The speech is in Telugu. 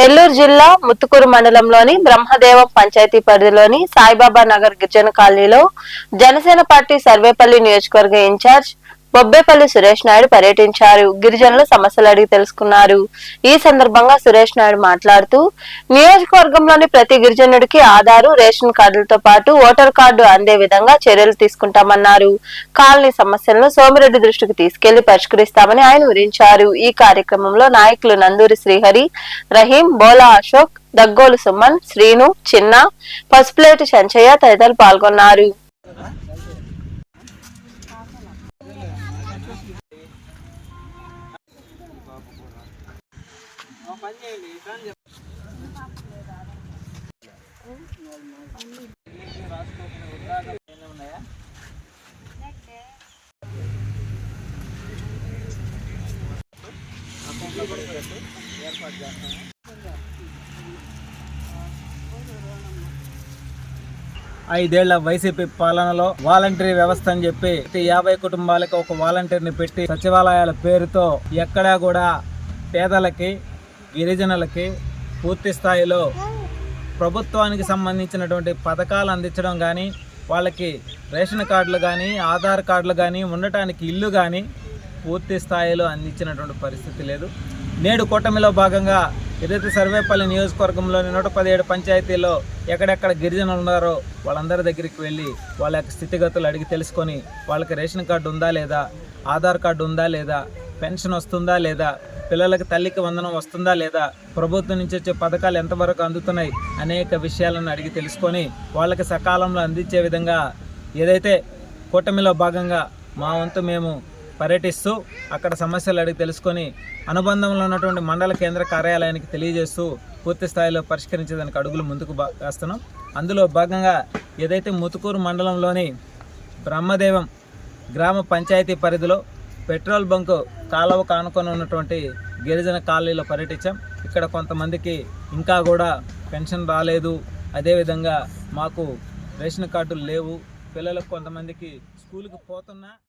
నెల్లూరు జిల్లా ముత్తుకూరు మండలంలోని బ్రహ్మదేవం పంచాయతీ పరిధిలోని సాయిబాబా నగర్ గిరిజన కాలనీలో జనసేన పార్టీ సర్వేపల్లి నియోజకవర్గ ఇన్ఛార్జ్ బొబ్బేపల్లి సురేష్ నాయుడు పర్యటించారు. గిరిజనుల సమస్యలు అడిగి తెలుసుకున్నారు. ఈ సందర్భంగా సురేష్ నాయుడు మాట్లాడుతూ నియోజకవర్గంలోని ప్రతి గిరిజనుడికి ఆధారు రేషన్ కార్డులతో పాటు ఓటర్ కార్డు అందే విధంగా చర్యలు తీసుకుంటామన్నారు. కాలనీ సమస్యలను సోమిరెడ్డి దృష్టికి తీసుకెళ్ళి పరిష్కరిస్తామని ఆయన వివరించారు. ఈ కార్యక్రమంలో నాయకులు నందూరి శ్రీహరి రహీం బోలా అశోక్ దగ్గోలు సుమన్ శ్రీను చిన్న పసుపులేటి సంచయ్య తదితరులు పాల్గొన్నారు. ఐదేళ్ళ వైసీపీ పాలనలో వాలంటరీ వ్యవస్థ అని చెప్పి యాభై కుటుంబాలకు ఒక వాలంటీర్ని పెట్టి సచివాలయాల పేరుతో ఎక్కడా కూడా పేదలకి గిరిజనులకి పూర్తి స్థాయిలో ప్రభుత్వానికి సంబంధించినటువంటి పథకాలు అందించడం కానీ వాళ్ళకి రేషన్ కార్డులు కానీ ఆధార్ కార్డులు కానీ ఉండటానికి ఇల్లు కానీ పూర్తి స్థాయిలో అందించినటువంటి పరిస్థితి లేదు. నేడు కూటమిలో భాగంగా ఏదైతే సర్వేపల్లి నియోజకవర్గంలోని నూట పదిహేడు పంచాయతీల్లో ఎక్కడెక్కడ గిరిజనులు ఉన్నారో వాళ్ళందరి దగ్గరికి వెళ్ళి వాళ్ళ యొక్క స్థితిగతులు అడిగి తెలుసుకొని వాళ్ళకి రేషన్ కార్డు ఉందా లేదా ఆధార్ కార్డు ఉందా లేదా పెన్షన్ వస్తుందా లేదా? పిల్లలకి తల్లికి వందనం వస్తుందా లేదా? ప్రభుత్వం నుంచి వచ్చే పథకాలు ఎంతవరకు అందుతున్నాయి అనేక విషయాలను అడిగి తెలుసుకొని వాళ్ళకి సకాలంలో అందించే విధంగా ఏదైతే కూటమిలో భాగంగా మా వంతు మేము పర్యటిస్తూ అక్కడ సమస్యలు అడిగి తెలుసుకొని అనుబంధంలో ఉన్నటువంటి మండల కేంద్ర కార్యాలయానికి తెలియజేస్తూ పూర్తి స్థాయిలో పరిష్కరించేదానికి అడుగులు ముందుకు వేస్తున్నాం. అందులో భాగంగా ఏదైతే ముతుకూరు మండలంలోని బ్రహ్మదేవం గ్రామ పంచాయతీ పరిధిలో పెట్రోల్ బంకు కాలువ కానుకొని ఉన్నటువంటి గిరిజన కాలనీలో పర్యటించాం. ఇక్కడ కొంతమందికి ఇంకా కూడా పెన్షన్ రాలేదు. అదేవిధంగా మాకు రేషన్ కార్డులు లేవు. పిల్లలకు కొంతమందికి స్కూల్కి పోతున్నా